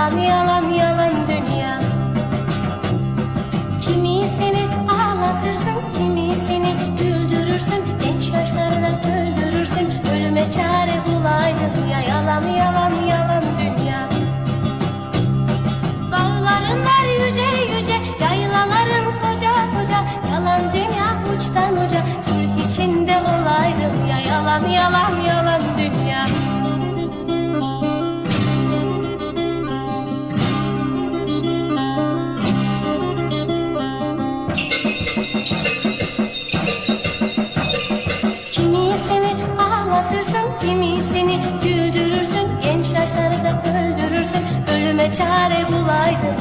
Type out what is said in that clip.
yalan yalan yalan dünya. Kimisini ağlatırsın kimisini güldürürsün. Genç yaşlarına öldürürsün. Ölüme çare bulaydın ya. Yalan yalan yalan dünya. Dağların var yüce yüce. Yaylaların koca koca. Yalan dünya uçtan uca. Sülh içinde olaydın ya. Yalan yalan yalan dünya. Kimisini güldürürsün Genç yaşları da öldürürsün. Ölüme çare bulaydın